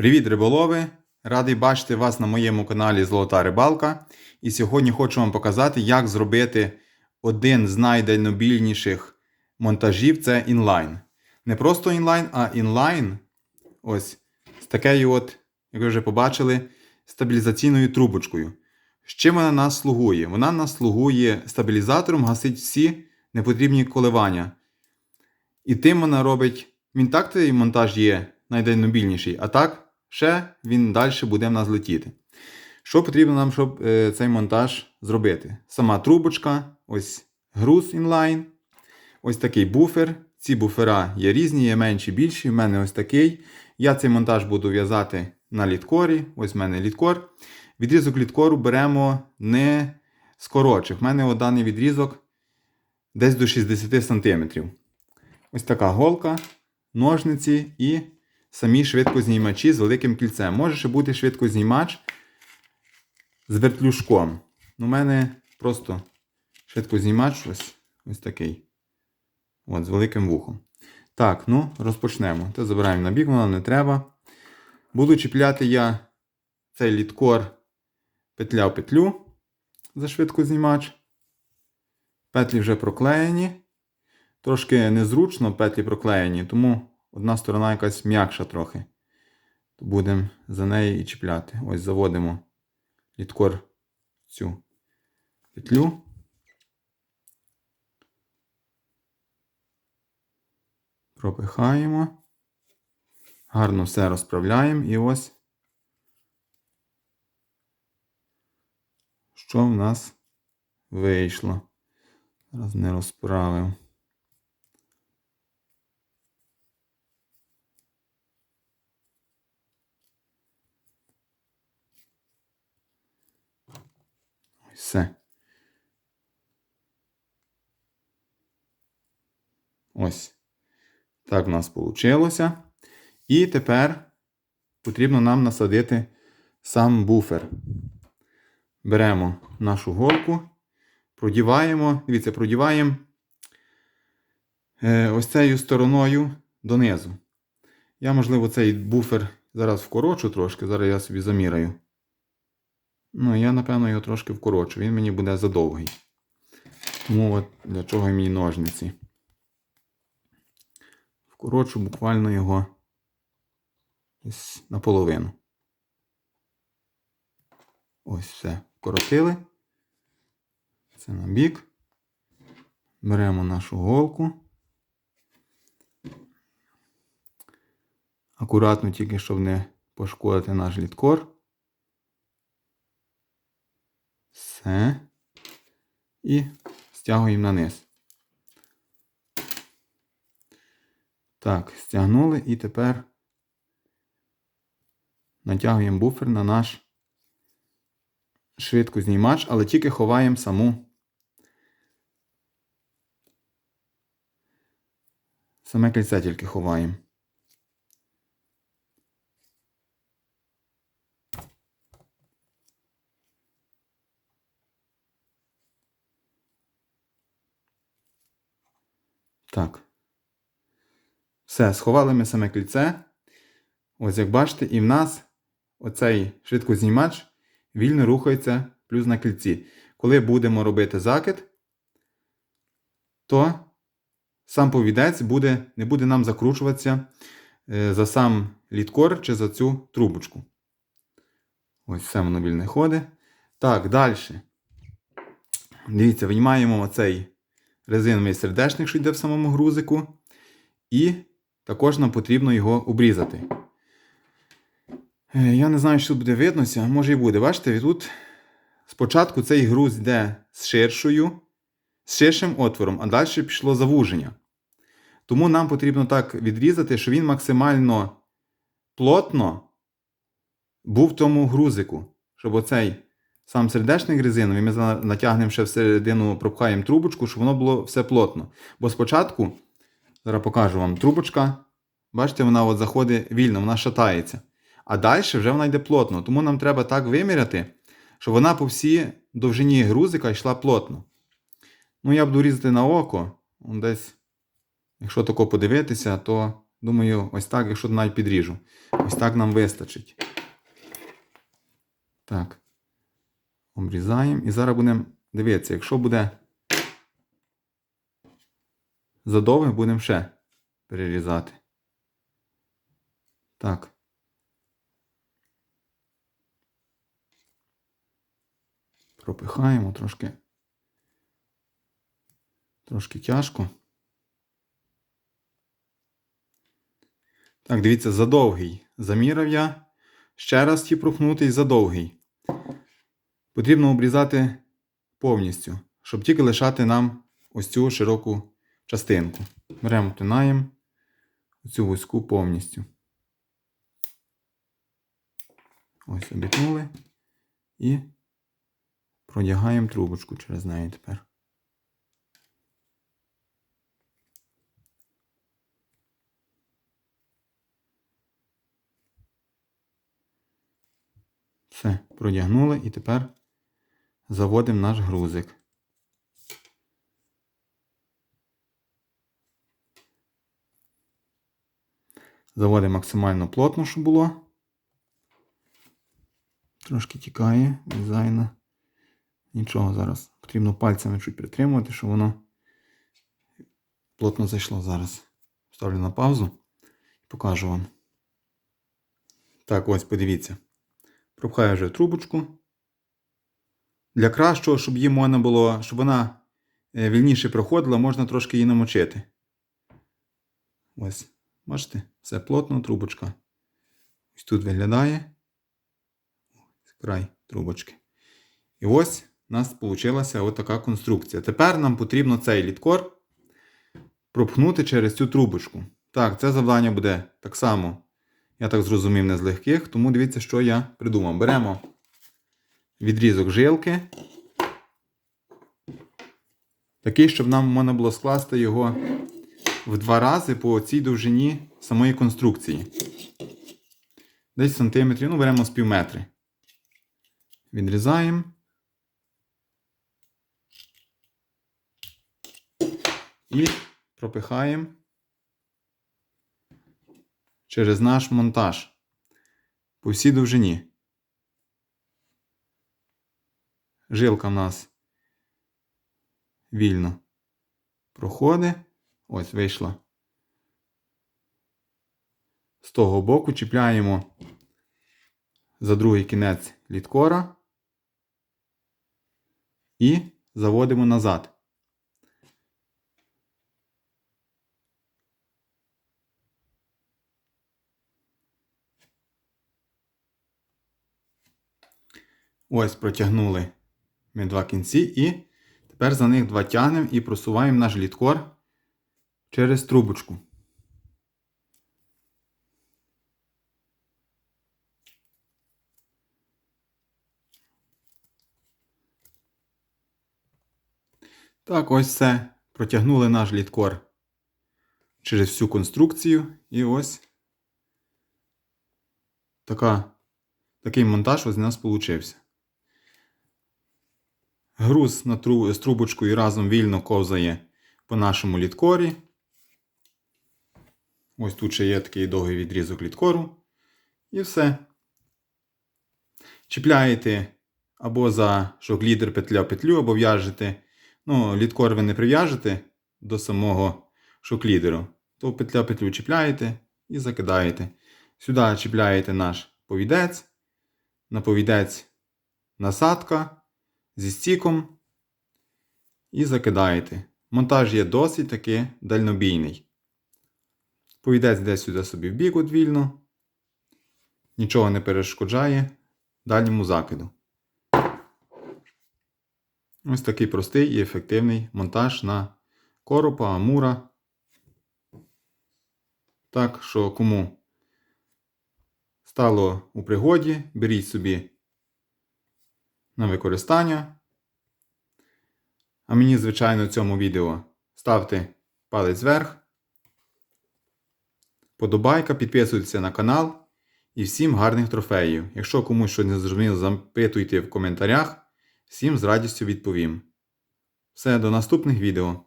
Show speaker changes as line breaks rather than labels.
Привіт, риболови! Радий бачити вас на моєму каналі Золота Рибалка. І сьогодні хочу вам показати, як зробити один з найдальнобільніших монтажів це інлайн. Не просто інлайн, а інлайн ось з такою, от, як ви вже побачили, стабілізаційною трубочкою. З чим вона нас слугує? Вона нас слугує стабілізатором, гасить всі непотрібні коливання. І тим вона робить. Він так монтаж є найдальнобільніший, а так ще він далі буде в нас летіти. Що потрібно нам, щоб е, цей монтаж зробити? Сама трубочка, ось груз інлайн, ось такий буфер. Ці буфера є різні, є менші, більші. У мене ось такий. Я цей монтаж буду в'язати на літкорі. Ось в мене літкор. Відрізок літкору беремо не з коротших. У мене даний відрізок десь до 60 см. Ось така голка, ножниці і самі швидкознімачі з великим кільцем. Може ще бути швидкознімач з вертлюжком. У мене просто швидкознімач ось, ось такий. От, з великим вухом. Так, ну, розпочнемо. Це забираємо на бік, воно не треба. Буду чіпляти я цей літкор петля в петлю за швидкознімач. Петлі вже проклеєні. Трошки незручно петлі проклеєні, тому одна сторона якась м'якша трохи. Будемо за неї і чіпляти. Ось заводимо літкор в цю петлю. Пропихаємо. Гарно все розправляємо і ось. Що в нас вийшло? Зараз не розправив. Все. Ось. Так в нас вийшло. І тепер потрібно нам насадити сам буфер. Беремо нашу голку, продіваємо, дивіться, продіваємо е, ось цією стороною донизу. Я, можливо, цей буфер зараз вкорочу трошки, зараз я собі заміряю. Ну, я, напевно, його трошки вкорочу. Він мені буде задовгий. Тому от для чого мені ножниці. Вкорочу буквально його наполовину. Ось все. Вкоротили. Це на бік. Беремо нашу голку. Акуратно тільки, щоб не пошкодити наш літкор. Все. І стягуємо на низ. Так, стягнули і тепер натягуємо буфер на наш швидкознімач, але тільки ховаємо саму. Саме кільце тільки ховаємо. Так. Все, сховали ми саме кільце. Ось як бачите, і в нас оцей швидкознімач вільно рухається плюс на кільці. Коли будемо робити закид, то сам повідець буде, не буде нам закручуватися е, за сам літкор чи за цю трубочку. Ось все воно вільне ходить. Так, далі. Дивіться, виймаємо оцей резиновий сердечник, що йде в самому грузику. І також нам потрібно його обрізати. Е, Я не знаю, що буде виднося, може і буде. Бачите, тут спочатку цей груз йде з ширшою, з ширшим отвором, а далі пішло завуження. Тому нам потрібно так відрізати, щоб він максимально плотно був в тому грузику. Щоб оцей сам сердечник резиновий, ми натягнемо ще всередину, пропхаємо трубочку, щоб воно було все плотно. Бо спочатку, зараз покажу вам, трубочка, бачите, вона от заходить вільно, вона шатається. А далі вже вона йде плотно. Тому нам треба так виміряти, щоб вона по всій довжині грузика йшла плотно. Ну, я буду різати на око. Десь, якщо тако подивитися, то думаю, ось так, якщо навіть підріжу. Ось так нам вистачить. Так. Обрізаємо. І зараз будемо дивитися, якщо буде задовго, будемо ще перерізати. Так. Пропихаємо трошки. Трошки тяжко. Так, дивіться, задовгий. Заміряв я. Ще раз ті прохнутий задовгий. Потрібно обрізати повністю, щоб тільки лишати нам ось цю широку частинку. Беремо, тинаємо цю вузьку повністю. Ось обітнули і продягаємо трубочку через неї тепер. Все, продягнули і тепер заводимо наш грузик. Заводимо максимально плотно, щоб було. Трошки тікає дизайна. Нічого зараз. Потрібно пальцями чуть притримувати, щоб воно плотно зайшло зараз. Ставлю на паузу і покажу вам. Так, ось подивіться. Пропхаю вже трубочку. Для кращого, щоб її можна було, щоб вона е, вільніше проходила, можна трошки її намочити. Ось, бачите, все плотно, трубочка. Ось тут виглядає. Край трубочки. І ось у нас вийшла така конструкція. Тепер нам потрібно цей літкор пропхнути через цю трубочку. Так, це завдання буде так само, я так зрозумів, не з легких, тому дивіться, що я придумав. Беремо відрізок жилки. Такий, щоб нам можна було скласти його в два рази по цій довжині самої конструкції. Десь сантиметрів, ну, беремо з пів метри. Відрізаємо. І пропихаємо через наш монтаж по всій довжині. Жилка в нас вільно проходить. Ось вийшла. З того боку чіпляємо за другий кінець літкора і заводимо назад. Ось протягнули ми два кінці і тепер за них два тягнемо і просуваємо наш літкор через трубочку. Так, ось все. Протягнули наш літкор через всю конструкцію. І ось така, такий монтаж ось у нас вийшов. Груз на тру, з трубочкою разом вільно ковзає по нашому літкорі. Ось тут ще є такий довгий відрізок літкору. І все. Чіпляєте або за шоклідер петля петлю, або в'яжете. Ну, літкор ви не прив'яжете до самого шоклідеру. То петля петлю чіпляєте і закидаєте. Сюди чіпляєте наш повідець. На повідець насадка зі стіком і закидаєте. Монтаж є досить таки дальнобійний. Повідець йде сюди собі в бік от вільно. Нічого не перешкоджає дальньому закиду. Ось такий простий і ефективний монтаж на коропа, амура. Так що кому стало у пригоді, беріть собі на використання. А мені, звичайно, в цьому відео ставте палець вверх. Подобайка, підписуйтесь на канал і всім гарних трофеїв. Якщо комусь щось не зрозуміло, запитуйте в коментарях. Всім з радістю відповім. Все, до наступних відео.